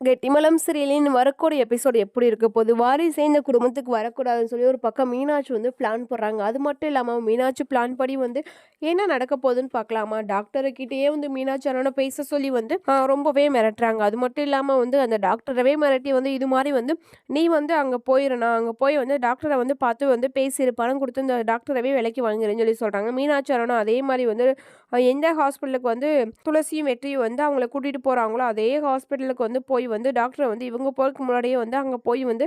கெட்டிமலம் சீரியலின் வரக்கூடிய எபிசோடு எப்படி இருக்க? போகுது வாரி சேர்ந்த குடும்பத்துக்கு வரக்கூடாதுன்னு சொல்லி ஒரு பக்கம் மீனாட்சி வந்து பிளான் போடுறாங்க. அது மட்டும் இல்லாமல் மீனாட்சி பிளான் படி வந்து என்ன நடக்க போகுதுன்னு பார்க்கலாமா? டாக்டர்கிட்டயே வந்து மீனாட்சி அண்ணனை பேச சொல்லி வந்து ரொம்பவே மிரட்டுறாங்க. அது மட்டும் இல்லாமல் வந்து அந்த டாக்டரவே மிரட்டி வந்து இது மாதிரி வந்து நீ வந்து அங்கே போயிடணும் அங்கே போய் வந்து டாக்டரை வந்து பார்த்து வந்து பேசிடு பணம் கொடுத்து இந்த டாக்டரவே விலைக்கு வாங்குறேன்னு சொல்லி சொல்கிறாங்க மீனாட்சி அண்ணனும் அதே மாதிரி வந்து எந்த ஹாஸ்பிட்டலுக்கு வந்து துளசியும் வெற்றியும் வந்து அவங்கள கூட்டிகிட்டு போகிறாங்களோ அதே ஹாஸ்பிட்டலுக்கு வந்து போய் வந்து டாக்டரை வந்து இவங்க போகிறதுக்கு முன்னாடியே வந்து அங்கே போய் வந்து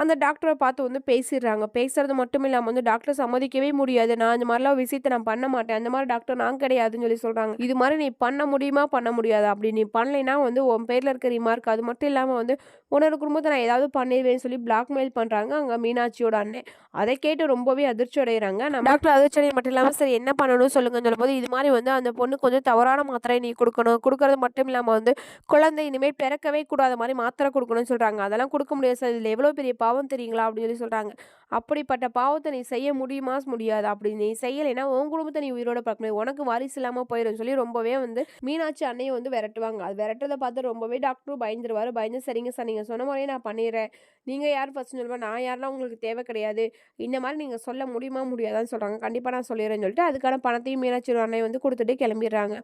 அந்த டாக்டரை பார்த்து வந்து பேசிடுறாங்க. பேசுகிறது மட்டும் இல்லாமல் வந்து டாக்டர் சம்மதிக்கவே முடியாது. நான் இந்த மாதிரிலாம் விஷயத்தை நான் பண்ண மாட்டேன். அந்த மாதிரி டாக்டர் நான் கிடையாதுன்னு சொல்லி சொல்கிறாங்க இது மாதிரி நீ பண்ண முடியுமா? பண்ண முடியாது. அப்படி நீ பண்ணலைன்னா வந்து உன் பேரில் இருக்க ரிமார்க் அது மட்டும் இல்லாமல் வந்து உன்னோட குடும்பத்தை நான் ஏதாவது பண்ணிடுவேன்னு சொல்லி பிளாக்மெயில் பண்ணுறாங்க அங்கே மீனாட்சியோட அண்ணன் அதை கேட்டு ரொம்பவே அதிர்ச்சி அடைகிறாங்க. நம்ம டாக்டர் அதிர்ச்சி அடைய மட்டும் இல்லாமல் சரி என்ன பண்ணணும்னு சொல்லுங்கன்னு சொல்லும்போது இது மாதிரி வந்து அந்த பொண்ணுக்கு வந்து தவறான மாத்திரை நீ கொடுக்கணும். கொடுக்கறது மட்டும் இல்லாமல் வந்து குழந்தை இனிமேல் பிறக்கவே கொடுக்கக்கூடாத மாதிரி மாத்திரை கொடுக்கணும்னு சொல்கிறாங்க அதெல்லாம் கொடுக்க முடியாது சார். இதில் எவ்வளோ பெரிய பாவம் தெரியுங்களா? அப்படின்னு சொல்லி சொல்கிறாங்க அப்படிப்பட்ட பாவத்தை நீ செய்ய முடியுமா? முடியாது. அப்படி நீ செய்யலைன்னா உன் குடும்பத்தை நீ உயிரோட பார்க்க முடியாது உனக்கு வாரிசு இல்லாமல் போயிடும் சொல்லி ரொம்பவே வந்து மீனாட்சி அன்னையை வந்து விரட்டுவாங்க. அது விரட்டுறதை பார்த்து ரொம்பவே டாக்டரும் பயந்துருவார். பயந்து சரிங்க சார் நீங்கள் சொன்ன மாதிரியே நான் பண்ணிடுறேன். நீங்கள் யார் ஃபஸ்ட் சொல்லுவேன் நான் யாரெல்லாம் உங்களுக்கு தேவை கிடையாது. இந்த மாதிரி நீங்கள் சொல்ல முடியுமா? முடியாதான்னு சொல்கிறாங்க கண்டிப்பாக நான் சொல்லிடுறேன்னு சொல்லிட்டு அதுக்கான பணத்தையும் மீனாட்சி அன்னை வந்து கொடுத்துட்டு கிளம்பிடுறாங்க.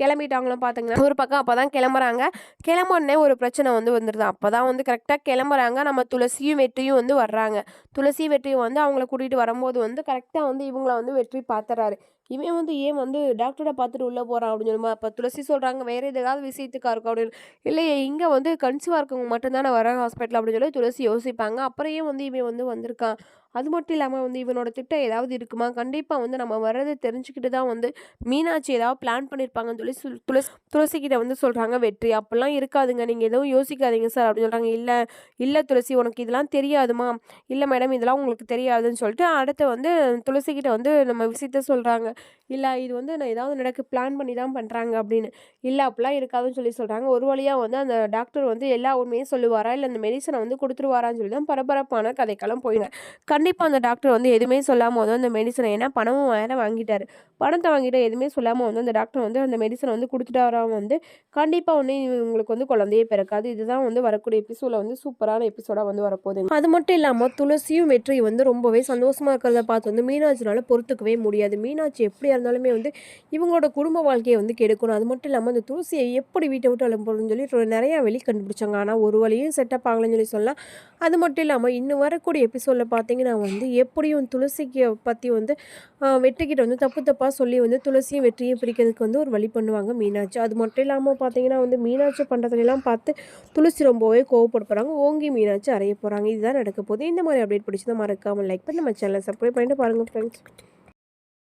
கிளம்பிட்டாங்களும் பார்த்தீங்கன்னா ஒரு பக்கம் அப்போ தான் கிளம்புறாங்க கிளம்புடனே ஒரு பிரச்சனை வந்து வந்துடுது அப்போ தான் வந்து கரெக்டாக கிளம்புறாங்க. நம்ம துளசியும் வெற்றியும் வந்து வர்றாங்க. துளசி வெற்றியும் வந்து அவங்கள கூட்டிகிட்டு வரும்போது வந்து கரெக்டாக வந்து இவங்கள வந்து வெற்றி பார்த்துறாரு இவன் வந்து ஏன் வந்து டாக்டரை பார்த்துட்டு உள்ளே போகிறான் அப்படின்னு சொல்லுமா அப்போ துளசி சொல்கிறாங்க வேறு எதாவது விஷயத்துக்காக இருக்கும் அப்படின்னு. இல்லையே இங்கே வந்து கன்சிவாக இருக்கவங்க மட்டும்தானே வராங்க ஹாஸ்பிட்டல் அப்படின்னு சொல்லி துளசி யோசிப்பாங்க. அப்புறம் ஏன் வந்து இவன் வந்து வந்திருக்கான்? அது மட்டும் இல்லாமல் வந்து இவனோட திட்டம் ஏதாவது இருக்குமா? கண்டிப்பாக வந்து நம்ம வர்றதை தெரிஞ்சுக்கிட்டு தான் வந்து மீனாட்சி ஏதாவது பிளான் பண்ணியிருப்பாங்கன்னு சொல்லி சொல் துளசி துளசிக்கிட்ட வந்து சொல்கிறாங்க வெற்றி. அப்படிலாம் இருக்காதுங்க. நீங்கள் எதுவும் யோசிக்காதீங்க சார். அப்படின்னு சொல்கிறாங்க இல்லை இல்லை துளசி உனக்கு இதெல்லாம் தெரியாதுமா? இல்லை மேடம் இதெல்லாம் உங்களுக்கு தெரியாதுன்னு சொல்லிட்டு அடுத்து வந்து துளசிக்கிட்ட வந்து நம்ம விஷயத்த சொல்கிறாங்க இல்லை இது வந்து நான் ஏதாவது நடக்க பிளான் பண்ணி தான் பண்ணுறாங்க அப்படின்னு. இல்லை அப்படிலாம் இருக்காதுன்னு சொல்லி சொல்கிறாங்க ஒரு வழியாக வந்து அந்த டாக்டர் வந்து எல்லா உண்மையும் சொல்லுவாரா? இல்லை அந்த மெடிசனை வந்து கொடுத்துருவாரான்னு சொல்லி தான் பரபரப்பான கதைக்கெல்லாம் போயிடுங்க கண்டிப்பாக அந்த டாக்டர் வந்து எதுவுமே சொல்லாமல் வந்து அந்த மெடிசனை ஏன்னா பணமும் வேறு வாங்கிட்டார். பணத்தை வாங்கிட்டு எதுவுமே சொல்லாமல் வந்து அந்த டாக்டர் வந்து அந்த மெடிசனை வந்து கொடுத்துட்டாராம் வந்து கண்டிப்பாக வந்து உங்களுக்கு வந்து குழந்தையே பிறக்காது. இதுதான் வந்து வரக்கூடிய எபிசோடில் வந்து சூப்பரான எபிசோடாக வந்து வரப்போகுது. அது மட்டும் இல்லாமல் துளசியும் வெற்றியும் வந்து ரொம்பவே சந்தோஷமாக இருக்கிறத பார்த்து வந்து மீனாட்சினால் பொறுத்துக்கவே முடியாது. மீனாட்சி எப்படியா இருந்தாலுமே வந்து இவங்களோட குடும்ப வாழ்க்கையை வந்து கெடுக்கணும். அது மட்டும் இல்லாமல் அந்த துளசியை எப்படி வீட்டை விட்டு அனுப்புறதுன்னு சொல்லி நிறையா வெளி கண்டுபிடிச்சாங்க. ஆனால் ஒரு வழியும் செட்டப் ஆகலைன்னு சொல்லி சொல்லலாம் அது மட்டும் இல்லாமல் இன்னும் வரக்கூடிய எபிசோடில் பார்த்தீங்கன்னா வந்து எப்படியும் துளசிக்கு பற்றி வந்து வெட்டிக்கிட்ட வெற்றிக்கிட்ட வந்து தப்பு தப்பாக சொல்லி வந்து துளசியும் வெற்றியும் பிரிக்கிறதுக்கு வந்து ஒரு வழி பண்ணுவாங்க மீனாட்சி. அது மட்டும் இல்லாமல் பார்த்தீங்கன்னா வந்து மீனாட்சி பண்ணுறதுலாம் பார்த்து துளசி ரொம்பவே கோவப்பட போகிறாங்க ஓங்கி மீனாட்சி அறைய போகிறாங்க இதுதான் நடக்க போகுது. இந்த மாதிரி அப்டேட் பிடிச்சதை மறக்காமல் லைக் பண்ணி நம்ம சேனலை சப்ஸ்கிரைப் பண்ணிட்டு பாருங்கள் ஃப்ரெண்ட்ஸ்